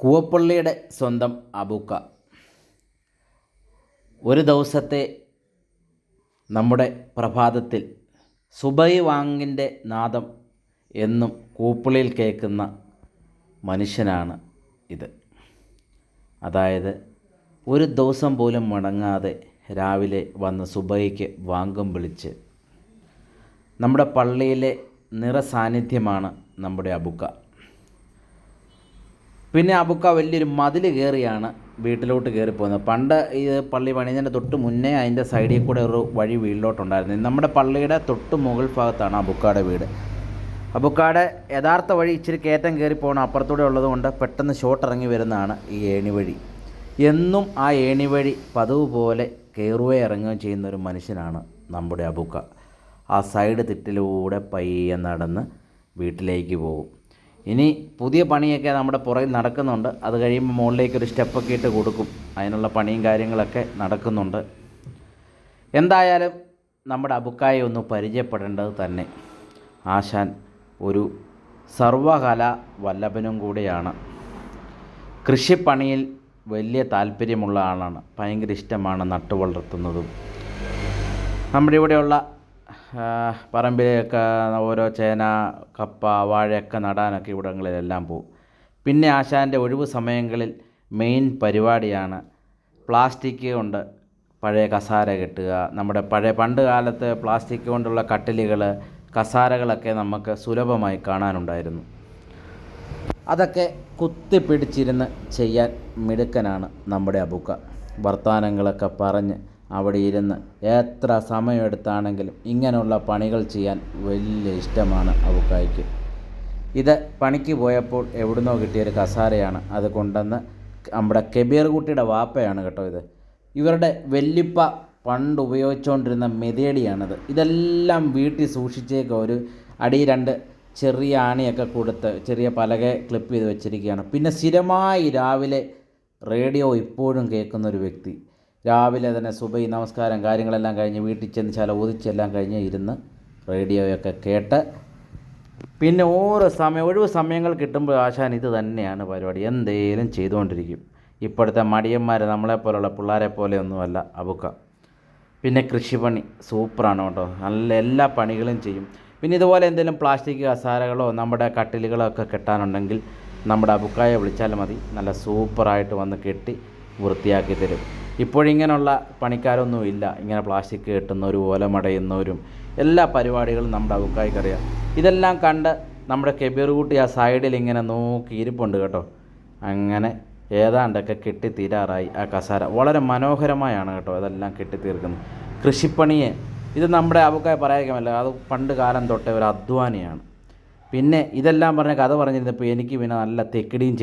കൂവപ്പള്ളിയുടെ സ്വന്തം അബൂക്ക. ഒരു ദിവസത്തെ നമ്മുടെ പ്രഭാതത്തിൽ സുബൈ വാങ്ങിന്റെ നാദം എന്നും കൂപ്പള്ളിയിൽ കേൾക്കുന്ന മനുഷ്യനാണ് ഇത്. അതായത് ഒരു ദിവസം പോലും മുടങ്ങാതെ രാവിലെ വന്ന് സുബൈക്ക് വാങ്കും വിളിച്ച് നമ്മുടെ പള്ളിയിലെ നിറസാന്നിധ്യമാണ് നമ്മുടെ അബുക്ക. പിന്നെ അബുക്ക വലിയൊരു മതിൽ കയറിയാണ് വീട്ടിലോട്ട് കയറി പോകുന്നത് പണ്ട് ഈ പള്ളി പണിയുന്നതിന്റെ തൊട്ട് മുന്നേ അതിന്റെ സൈഡിൽ കൂടെ ഒരു വഴി വീട്ടിലോട്ടുണ്ടായിരുന്നു. നമ്മുടെ പള്ളിയുടെ തൊട്ട് മുകൾ ഭാഗത്താണ് അബുക്കാടെ വീട്. അബുക്കാടെ യഥാർത്ഥ വഴി ഇച്ചിരി കയറ്റം കയറി പോകണം. അപ്പുറത്തൂടെ ഉള്ളതുകൊണ്ട് പെട്ടെന്ന് ഷോട്ട് ഇറങ്ങി വരുന്നതാണ് ഈ ഏണി വഴി. എന്നും ആ ഏണി വഴി പതിവ് പോലെ കയറുകയും ഇറങ്ങുകയും ചെയ്യുന്ന ഒരു മനുഷ്യനാണ് നമ്മുടെ അബുക്ക. ആ സൈഡ് തിട്ടിലൂടെ പയ്യെ നടന്ന് വീട്ടിലേക്ക് പോകും. ഇനി പുതിയ പണിയൊക്കെ നമ്മുടെ പുറകിൽ നടക്കുന്നുണ്ട്. അത് കഴിയുമ്പോൾ മുകളിലേക്ക് ഒരു സ്റ്റെപ്പൊക്കെ ഇട്ട് കൊടുക്കും. അതിനുള്ള പണിയും കാര്യങ്ങളൊക്കെ നടക്കുന്നുണ്ട്. എന്തായാലും നമ്മുടെ അബുക്കായെ ഒന്ന് പരിചയപ്പെടേണ്ടത് തന്നെ. ആശാൻ ഒരു സർവകല വല്ലഭനും കൂടിയാണ്. കൃഷിപ്പണിയിൽ വലിയ താല്പര്യമുള്ള ആളാണ്. ഭയങ്കര ഇഷ്ടമാണ് നട്ടു വളർത്തുന്നതും നമ്മുടെ ഇവിടെയുള്ള പറമ്പിലൊക്കെ ഓരോ ചേന കപ്പ വാഴയൊക്കെ നടാനൊക്കെ ഇവിടങ്ങളിലെല്ലാം പോകും പിന്നെ ആശാന്റെ ഒഴിവ് സമയങ്ങളിൽ മെയിൻ പരിപാടിയാണ് പ്ലാസ്റ്റിക് കൊണ്ട് പഴയ കസാര കെട്ടുക. നമ്മുടെ പഴയ പണ്ട് കാലത്ത് പ്ലാസ്റ്റിക് കൊണ്ടുള്ള കട്ടിലുകൾ കസാരകളൊക്കെ നമുക്ക് സുലഭമായി കാണാനുണ്ടായിരുന്നു. അതൊക്കെ കുത്തിപ്പിടിച്ചിരുന്ന് ചെയ്യാൻ മിടുക്കനാണ് നമ്മുടെ അബുക്ക. വർത്തമാനങ്ങളൊക്കെ പറഞ്ഞ് അവിടെ ഇരുന്ന് എത്ര സമയമെടുത്താണെങ്കിലും ഇങ്ങനെയുള്ള പണികൾ ചെയ്യാൻ വലിയ ഇഷ്ടമാണ് അവക്കായിക്ക്. ഇത് പണിക്ക് പോയപ്പോൾ എവിടുന്നോ കിട്ടിയൊരു കസാരയാണ്. അത് കൊണ്ടുവന്ന് നമ്മുടെ കബീർ കുട്ടിയുടെ വാപ്പയാണ് കേട്ടോ ഇത്. ഇവരുടെ വെല്ലിപ്പ പണ്ട് ഉപയോഗിച്ചുകൊണ്ടിരുന്ന മെതേടിയാണിത് ഇതെല്ലാം വീട്ടിൽ സൂക്ഷിച്ചേക്ക ഒരു അടി രണ്ട് ചെറിയ ആണിയൊക്കെ കൊടുത്ത് ചെറിയ പലക ക്ലിപ്പ് ചെയ്ത് വെച്ചിരിക്കുകയാണ്. പിന്നെ സ്ഥിരമായി രാവിലെ റേഡിയോ ഇപ്പോഴും കേൾക്കുന്ന ഒരു വ്യക്തി. രാവിലെ തന്നെ സുബൈ നമസ്കാരം കാര്യങ്ങളെല്ലാം കഴിഞ്ഞ് വീട്ടിൽ ചെന്ന് ചില ഒതിച്ചെല്ലാം കഴിഞ്ഞ് ഇരുന്ന് റേഡിയോയൊക്കെ കേട്ട് പിന്നെ ഓരോ സമയം ഒഴിവ് സമയങ്ങൾ കിട്ടുമ്പോൾ ആശാൻ ഇത് തന്നെയാണ് പരിപാടി. എന്തേലും ചെയ്തുകൊണ്ടിരിക്കും. ഇപ്പോഴത്തെ മടിയന്മാർ നമ്മളെപ്പോലുള്ള പിള്ളേരെ പോലെയൊന്നുമല്ല അബുക്ക. പിന്നെ കൃഷിപ്പണി സൂപ്പറാണ് കേട്ടോ. നല്ല എല്ലാ പണികളും ചെയ്യും. പിന്നെ ഇതുപോലെ എന്തെങ്കിലും പ്ലാസ്റ്റിക് കസാരകളോ നമ്മുടെ കട്ടിലുകളോ ഒക്കെ കെട്ടാനുണ്ടെങ്കിൽ നമ്മുടെ അബുക്കായെ വിളിച്ചാൽ മതി. നല്ല സൂപ്പറായിട്ട് വന്ന് കെട്ടി വൃത്തിയാക്കി തരും. ഇപ്പോഴിങ്ങനെയുള്ള പണിക്കാരൊന്നും ഇല്ല. ഇങ്ങനെ പ്ലാസ്റ്റിക് കെട്ടുന്നവരും ഓലമടയുന്നവരും എല്ലാ പരിപാടികളും നമ്മുടെ അബുക്കായ്ക്കറിയാം. ഇതെല്ലാം കണ്ട് നമ്മുടെ കെബീർ കുട്ടി ആ സൈഡിൽ ഇങ്ങനെ നോക്കി ഇരിപ്പുണ്ട് കേട്ടോ. അങ്ങനെ ഏതാണ്ടൊക്കെ കെട്ടി തീരാറായി ആ കസാര. വളരെ മനോഹരമായാണ് കേട്ടോ അതെല്ലാം കെട്ടിത്തീർക്കുന്നത്. കൃഷിപ്പണിയെ ഇത് നമ്മുടെ അബുക്കായ പറയാമല്ലോ അത് പണ്ട് കാലം തൊട്ടേ ഒരു അധ്വാനിയാണ്. പിന്നെ ഇതെല്ലാം പറഞ്ഞ കഥ പറഞ്ഞിരുന്നപ്പോൾ എനിക്ക് പിന്നെ നല്ല തെക്കിടിയും